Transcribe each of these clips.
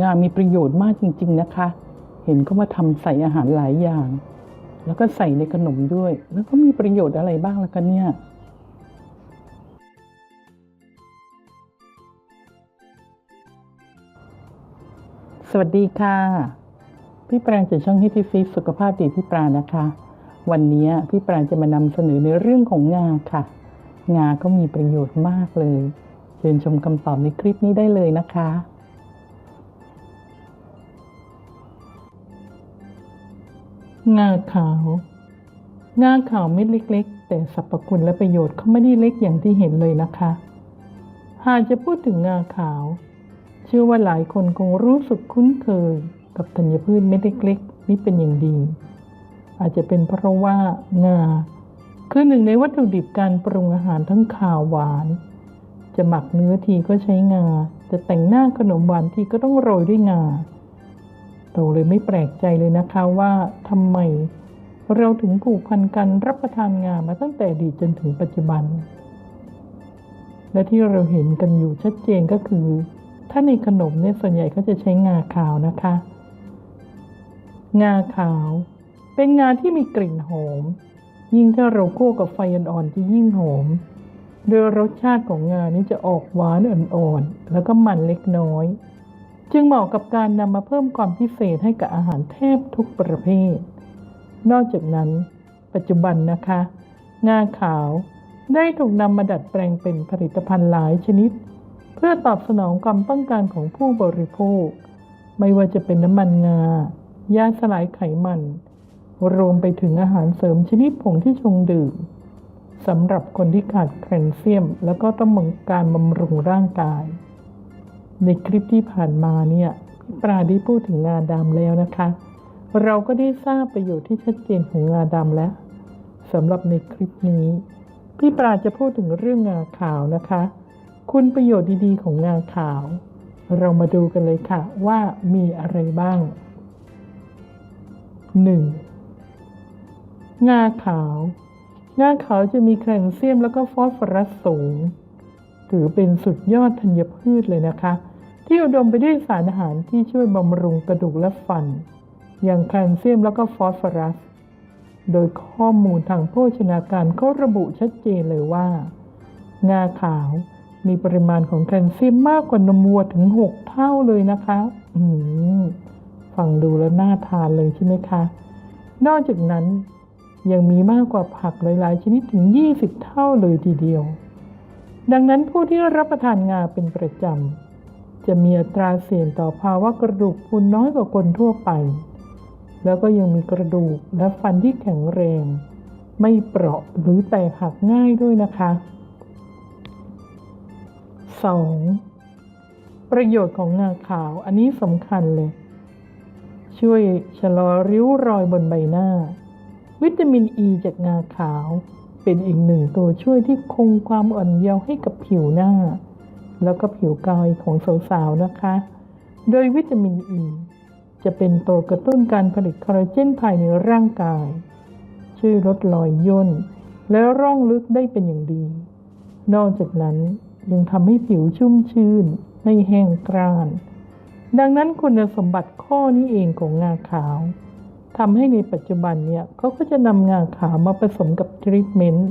งามีประโยชน์มากจริง ๆนะคะ เห็นเขามาทำใส่อาหารหลายอย่าง แล้วก็ใส่ในขนมด้วย แล้วก็มีประโยชน์อะไรบ้างล่ะกันเนี่ยสวัสดีค่ะ พี่ปรางจากช่องฮิตฟิสุขภาพดีพี่ปรางนะคะ วันนี้พี่ปรางจะมานำเสนอในเรื่องของงาค่ะ งาก็มีประโยชน์มากเลยเชิญชมคำตอบในคลิปนี้ได้เลยนะคะ งาขาว งาขาวเม็ดเล็ก ๆ แต่สรรพคุณและประโยชน์เขาไม่ได้เล็กอย่างที่เห็นเลยนะคะ หากจะพูดถึงงาขาว เชื่อว่าหลายคนคงรู้สึกคุ้นเคย กับธัญพืชเม็ดเล็ก ๆ นี่เป็นอย่างดี อาจจะเป็นเพราะว่างา คือหนึ่งในวัตถุดิบการปรุงอาหารทั้งขาวหวาน จะหมักเนื้อทีก็ใช้งา จะแต่งหน้าขนมหวานทีก็ต้องโรยด้วยงา เราเลยไม่แปลกใจเลยนะคะว่าทำไม เราถึงผูกพันกันรับประทานงามาตั้งแต่อดีตจนถึงปัจจุบัน และที่เราเห็นกันอยู่ชัดเจนก็คือ ถ้าในขนมเนี่ยส่วนใหญ่ก็จะใช้งาขาวนะคะ งาขาว เป็นงาที่มีกลิ่นหอม ยิ่งถ้าเราคั่วกับไฟอ่อนๆจะยิ่งหอมโดยรสชาติของงานี้จะออกหวานอ่อนๆ แล้วก็มันเล็กน้อย จึงเหมาะกับการนำมาเพิ่มความพิเศษให้กับอาหารแทบทุกประเภท นอกจากนั้น ปัจจุบันนะคะ งาขาวได้ถูกนำมาดัดแปลงเป็นผลิตภัณฑ์หลายชนิด เพื่อตอบสนองความต้องการของผู้บริโภค ไม่ว่าจะเป็นน้ำมันงา ยาสลายไขมัน รวมไปถึงอาหารเสริมชนิดผงที่ชงดื่มสำหรับคนที่ขาดแคลเซียม แล้วก็ต้องการบำรุงร่างกาย ในคลิปที่ผ่านมาเนี่ยพี่ปราได้พูดถึงงาดำแล้วนะคะ เราก็ได้ทราบประโยชน์ที่ชัดเจนของงาดำแล้วสำหรับในคลิปนี้ พี่ปราจะพูดถึงเรื่องงาขาวนะคะ คุณประโยชน์ดีๆ ของงาขาว เรามาดูกันเลยค่ะว่ามีอะไรบ้าง 1. งาขาว งาขาวจะมีแคลเซียมแล้วก็ฟอสฟอรัสสูง ถือเป็นสุดยอดธัญพืชเลยนะคะ ที่อุดมไปด้วยสารอาหารที่ช่วยบำรุงกระดูกและฟัน อย่างแคลเซียมแล้วก็ฟอสฟอรัส โดยข้อมูลทางโภชนาการเขาระบุชัดเจนเลยว่า งาขาวมีปริมาณของแคลเซียมมากกว่านมวัวถึง 6 เท่าเลยนะคะ อืฟังดูแล้วน่าทานเลยใช่ไหมคะ นอกจากนั้นยังมีมากกว่าผักหลาย ๆ ชนิดถึง 20 เท่าเลยทีเดียว ดังนั้นผู้ที่รับประทานงาเป็นประจำ จะมีอัตราเสี่ยงต่อภาวะกระดูกพรุนน้อยกว่าคนทั่วไป แล้วก็ยังมีกระดูกและฟันที่แข็งแรง ไม่เปราะหรือแตกหักง่ายด้วยนะคะ 2. ประโยชน์ของงาขาวอันนี้สำคัญเลย ช่วยชะลอริ้วรอยบนใบหน้า วิตามินอ e ีจากงาขาว เป็นอีกหนึ่งตัวช่วยที่คงความอ่อนเยาว์ให้กับผิวหน้า แล้วก็ผิวกายของสาวๆนะคะ โดยวิตามินอ e ีจะเป็นตัวกระตุ้นการผลิตคอลลาเจนภายในร่างกาย ช่วยลดรอยย่น และร่องลึกได้เป็นอย่างดี นอกจากนั้นยังทำให้ผิวชุ่มชื่นไม่แห้งกร้าน ดังนั้นคุณสมบัติข้อนี้เองของงาขาว ทำให้ในปัจจุบันเนี่ยเขาก็จะนำงาขาวมาผสมกับทรีทเมนต์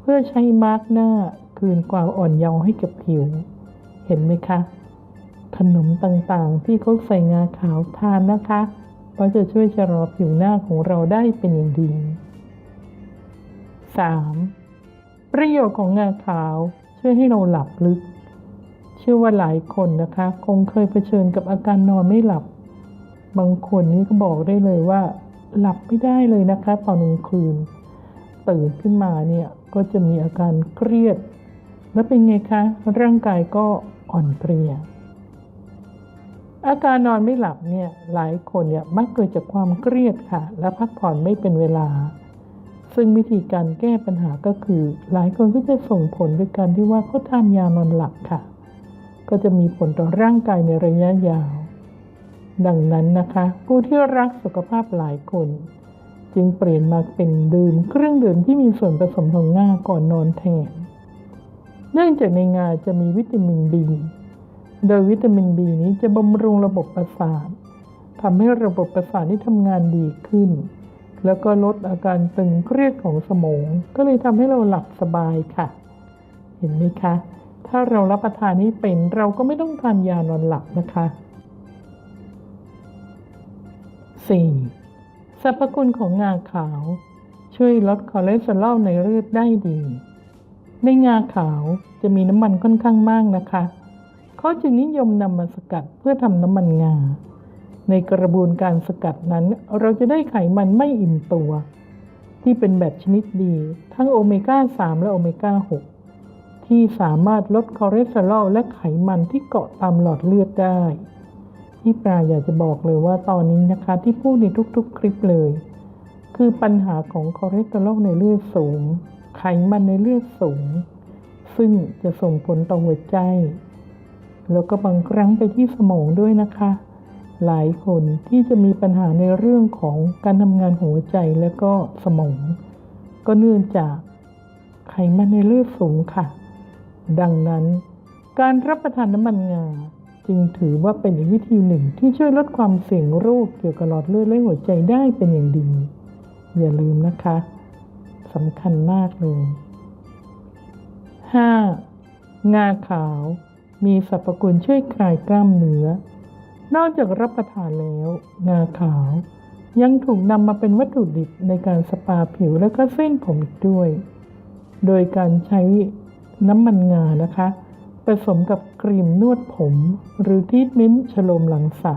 เพื่อใช้มาร์กหน้าคืนความอ่อนเยาว์ให้กับผิว เห็นไหมคะ ขนมต่างๆ ที่เขาใส่งาขาวทานนะคะเพราะจะช่วยชะลอผิวหน้าของเราได้เป็นอย่างดี 3. ประโยชน์ของงาขาวช่วยให้เราหลับลึก เชื่อว่าหลายคนนะคะ คงเคยเผชิญกับอาการนอนไม่หลับ บางคนนี่ก็บอกได้เลยว่า หลับไม่ได้เลยนะคะตอนกลางคืน ตื่นขึ้นมาเนี่ยก็จะมีอาการเครียด แล้วเป็นไงคะ ร่างกายก็อ่อนเพลีย อาการนอนไม่หลับเนี่ยหลายคนเนี่ยมักเกิดจากความเครียดค่ะ และพักผ่อนไม่เป็นเวลา ซึ่งวิธีการแก้ปัญหาก็คือ หลายคนก็จะส่งผลด้วยการที่ว่าเขาทานยานอนหลับค่ะ ก็จะมีผลต่อร่างกายในระยะยาว ดังนั้นนะคะ ผู้ที่รักสุขภาพหลายคน จึงเปลี่ยนมาเป็นดื่มเครื่องดื่มที่มีส่วนผสมของงาก่อนนอนแทน เนื่องจากในงาจะมีวิตามินบีโดยวิตามิน B นี้จะบำรุงระบบประสาททำให้ระบบประสาทที่ทำงานดีขึ้น แล้วก็ลดอาการตึงเครียดของสมอง ก็เลยทำให้เราหลับสบายค่ะ เห็นไหมคะ ถ้าเรารับประทานนี้เป็นเราก็ไม่ต้องทานยานอนหลับนะคะ 4. สรรพคุณของงาขาว ช่วยลดคอเลสเตอรอลในเลือดได้ดี ในงาขาวจะมีน้ำมันค่อนข้างมากนะคะเขาจึงนิยมนำมาสกัดเพื่อทำน้ำมันงา ในกระบวนการสกัดนั้น เราจะได้ไขมันไม่อิ่มตัว ที่เป็นแบบชนิดดี ทั้งโอเมก้า 3 และโอเมก้า 6 ที่สามารถลดคอเลสเตอรอลและไขมันที่เกาะตามหลอดเลือดได้ ที่ปลาอยากจะบอกเลยว่าตอนนี้นะคะที่พูดในทุกๆคลิปเลย คือปัญหาของคอเลสเตอรอลในเลือดสูง ไขมันในเลือดสูง ซึ่งจะส่งผลต่อหัวใจ แล้วก็บางครั้งไปที่สมองด้วยนะคะ หลายคนที่จะมีปัญหาในเรื่องของการทำงานหัวใจและก็สมอง ก็เนื่องจากไขมันในเลือดสูงค่ะ ดังนั้นการรับประทานน้ำมันงา จึงถือว่าเป็นอีกวิธีหนึ่งที่ช่วยลดความเสี่ยงโรคเกี่ยวกับหลอดเลือดและหัวใจได้เป็นอย่างดี อย่าลืมนะคะสำคัญมากเลย 5. งาขาว มีสรรพคุณช่วยคลายกล้ามเนื้อ นอกจากรับประทานแล้ว งาขาวยังถูกนำมาเป็นวัตถุดิบในการสปาผิวและก็เส้นผมอีกด้วย โดยการใช้น้ำมันงานะคะ สมกับครีมนวดผมหรือทรีทเมนต์ชโลมหลังสระ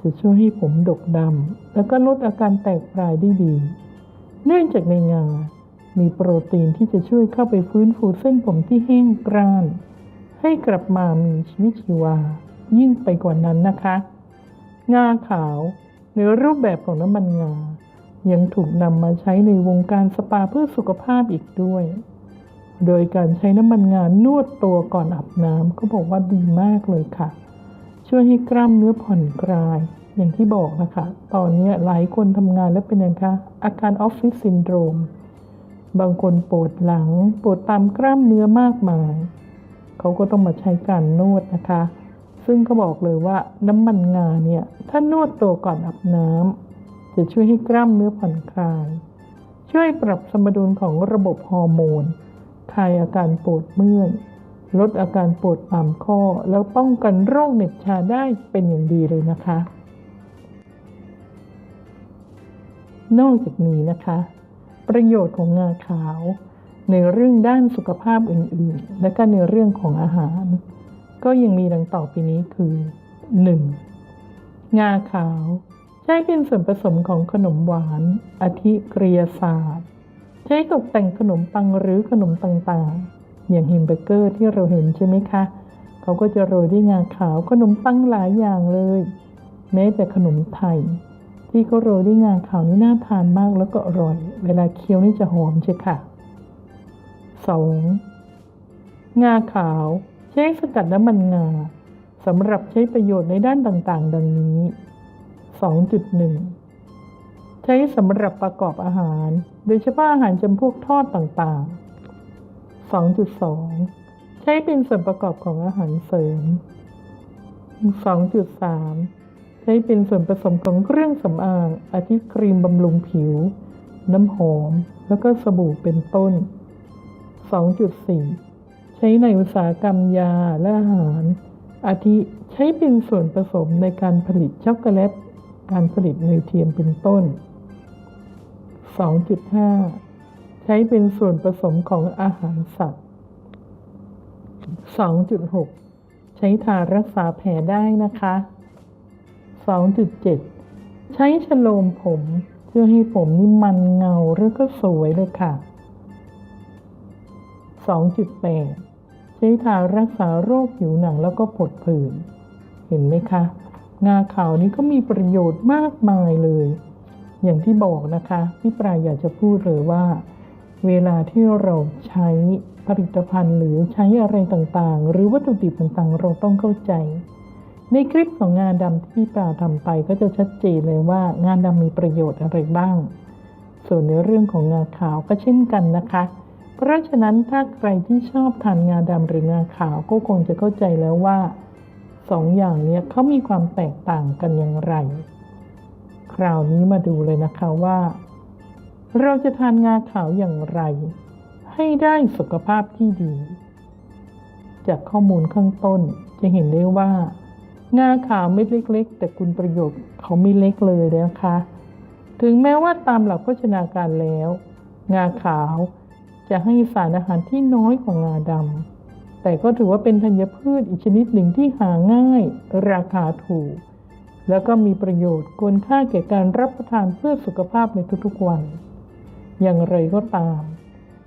จะช่วยให้ผมดกดำ แล้วก็ลดอาการแตกปลายได้ดี เนื่องจากในงา มีโปรตีนที่จะช่วยเข้าไปฟื้นฟูเส้นผมที่แห้งกร้าน ให้กลับมามีชีวิตชีวา ยิ่งไปกว่านั้นนะคะ งาขาวในรูปแบบของน้ำมันงา ยังถูกนำมาใช้ในวงการสปาเพื่อสุขภาพอีกด้วย โดยการใช้น้ำมันงานวดตัวก่อนอาบน้ำก็บอกว่าดีมากเลยค่ะ ช่วยให้กล้ามเนื้อผ่อนคลาย อย่างที่บอกนะคะ ตอนนี้หลายคนทำงานแล้วเป็นยังคะอาการออฟฟิศซินโดรม บางคนปวดหลัง ปวดตามกล้ามเนื้อมากมาย เขาก็ต้องมาใช้การนวดนะคะ ซึ่งเขาบอกเลยว่าน้ำมันงาเนี่ยถ้านวดตัวก่อนอาบน้ำจะช่วยให้กล้ามเนื้อผ่อนคลาย ช่วยปรับสมดุลของระบบฮอร์โมน คลายอาการปวดเมื่อย ลดอาการปวดตามข้อ แล้วป้องกันโรคเหน็บชาได้เป็นอย่างดีเลยนะคะ นอกจากนี้นะคะ ประโยชน์ของงาขาว ในเรื่องด้านสุขภาพอื่นๆ และก็ในเรื่องของอาหาร ก็ยังมีดังต่อไปนี้คือ 1. งาขาวใช้เป็นส่วนผสมของขนมหวาน อาทิเกรียศาสตร์ ใช้ตกแต่งขนมปังหรือขนมต่างๆ อย่างแฮมเบอร์เกอร์ที่เราเห็นใช่ไหมคะเขาก็จะโรยด้วยงาขาวขนมปังหลายอย่างเลย แม้แต่ขนมไทย ที่เขาโรยด้วยงาขาวนี่น่าทานมากแล้วก็อร่อย เวลาเคี้ยวนี่จะหอมใช่ค่ะ 2. งาขาวใช้สกัดน้ำมันงาสำหรับใช้ประโยชน์ในด้านต่างๆ ดังนี้ 2.1 ใช้สำหรับประกอบอาหาร โดยเฉพาะอาหารจำพวกทอดต่างๆ 2.2 ใช้เป็นส่วนประกอบของอาหารเสริม 2.3 ใช้เป็นส่วนผสมของเครื่องสำอาง อาทิครีมบำรุงผิว น้ำหอม แล้วก็สบู่เป็นต้น 2.4 ใช้ในอุตสาหกรรมยาและอาหาร อาทิใช้เป็นส่วนผสมในการผลิตช็อกโกแลตการผลิตเนยเทียมเป็นต้น 2.5 ใช้เป็นส่วนผสมของอาหารสัตว์ 2.6 ใช้ทารักษาแผลได้นะคะ 2.7 ใช้ชโลมผมเพื่อให้ผมนี่มันเงาแล้วก็สวยเลยค่ะ 2.8 ใช้ทารักษาโรคผิวหนังแล้วก็ผดผื่น เห็นไหมคะ งาขาวนี้ก็มีประโยชน์มากมายเลย อย่างที่บอกนะคะพี่ปลายอยากจะพูดเลยว่า เวลาที่เราใช้ผลิตภัณฑ์หรือใช้อะไรต่างๆ หรือวัตถุดิบต่างๆ เราต้องเข้าใจ ในคลิปของงานดำที่พี่ปลาทำไปก็จะชัดเจนเลยว่างานดำมีประโยชน์อะไรบ้าง ส่วนในเรื่องของงาขาวก็เช่นกันนะคะ เพราะฉะนั้นถ้าใครที่ชอบทานงาดำหรืองาขาวก็คงจะเข้าใจแล้วว่าสองอย่างนี้เขามีความแตกต่างกันอย่างไร คราวนี้มาดูเลยนะคะว่า เราจะทานงาขาวอย่างไร ให้ได้สุขภาพที่ดี จากข้อมูลข้างต้นจะเห็นได้ว่า งาขาวเม็ดเล็ก ๆ แต่คุณประโยชน์เขาไม่เล็กเลยนะคะ ถึงแม้ว่าตามหลักโภชนาการแล้ว งาขาวจะให้สารอาหารที่น้อยกว่างาดำแต่ก็ถือว่าเป็นธัญพืชอีกชนิดหนึ่งที่หาง่าย ราคาถูก แล้วก็มีประโยชน์ควรค่าแก่การรับประทานเพื่อสุขภาพในทุกๆวัน อย่างไรก็ตาม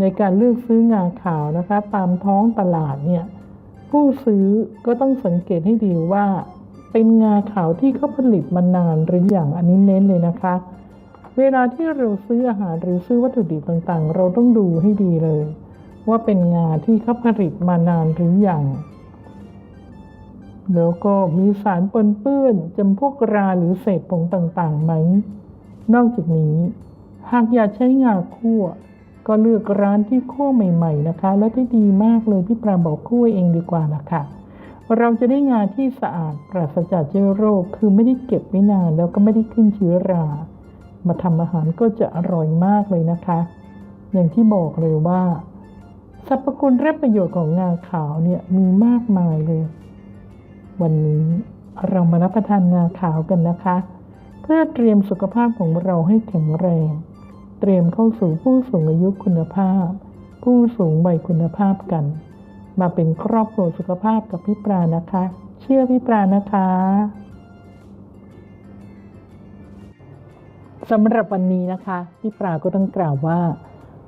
ในการเลือกซื้องาขาวนะคะ ตามท้องตลาดเนี่ยผู้ซื้อก็ต้องสังเกตให้ดีว่า เป็นงาขาวที่เขาผลิตมานานหรืออย่างอันนี้เน้นเลยนะคะ เวลาที่เราซื้ออาหารหรือซื้อวัตถุดิบต่างๆ เราต้องดูให้ดีเลย ว่าเป็นงาที่เขาผลิตมานานหรืออย่าง แล้วก็มีสารปนเปื้อนจำพวกราหรือเศษผงต่างๆไหม นอกจากนี้ หากอยากใช้งาคั่ว ก็เลือกร้านที่คั่วใหม่ ๆ นะคะ และที่ดีมากเลยพี่ปราบอกคั่วเองดีกว่านะคะเราจะได้งาที่สะอาดปราศจากเชื้อโรค คือไม่ได้เก็บไว้นานแล้วก็ไม่ได้ขึ้นเชื้อรา มาทำอาหารก็จะอร่อยมากเลยนะคะ อย่างที่บอกเลยว่าสรรพคุณและประโยชน์ของงาขาวเนี่ยมีมากมายเลย วันนี้เรามารับประทานงาขาวกันนะคะ เพื่อเตรียมสุขภาพของเราให้แข็งแรง เตรียมเข้าสู่ผู้สูงอายุคุณภาพ ผู้สูงวัยคุณภาพกัน มาเป็นครอบครัวสุขภาพกับพี่ปรานะคะ เชื่อพี่ปรานะคะสำหรับวันนี้นะคะพี่ปราก็ต้องกล่าวว่า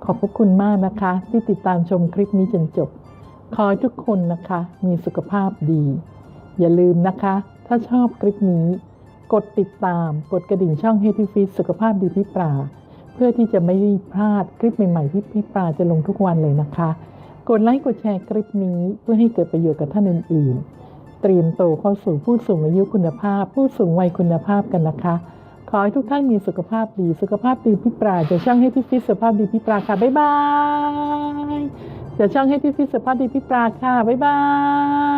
ขอบพระคุณมากนะคะ ที่ติดตามชมคลิปนี้จนจบ ขอทุกคนนะคะมีสุขภาพดี อย่าลืมนะคะ ถ้าชอบคลิปนี้ กดติดตาม กดกระดิ่งช่อง h e a l t h Fit สุขภาพดีพี่ปราเพื่อที่จะไม่พลาดคลิปใหม่ๆที่พี่ปราจะลงทุกวันเลยนะคะ กดไลค์กดแชร์คลิปนี้เพื่อให้เกิดประโยชน์กับท่านอื่นๆ เตรียมโตเข้าสู่ผู้สูงอายุคุณภาพ ผู้สูงวัยคุณภาพกันนะคะ ขอให้ทุกท่านมีสุขภาพดี สุขภาพดีพี่ปราจะช่างให้ที่ฟิตสุขภาพดีพี่ปราค่ะบ๊ายบายจะช่างให้ที่ฟิตสุขภาพดีพี่ปราค่ะบ๊ายบาย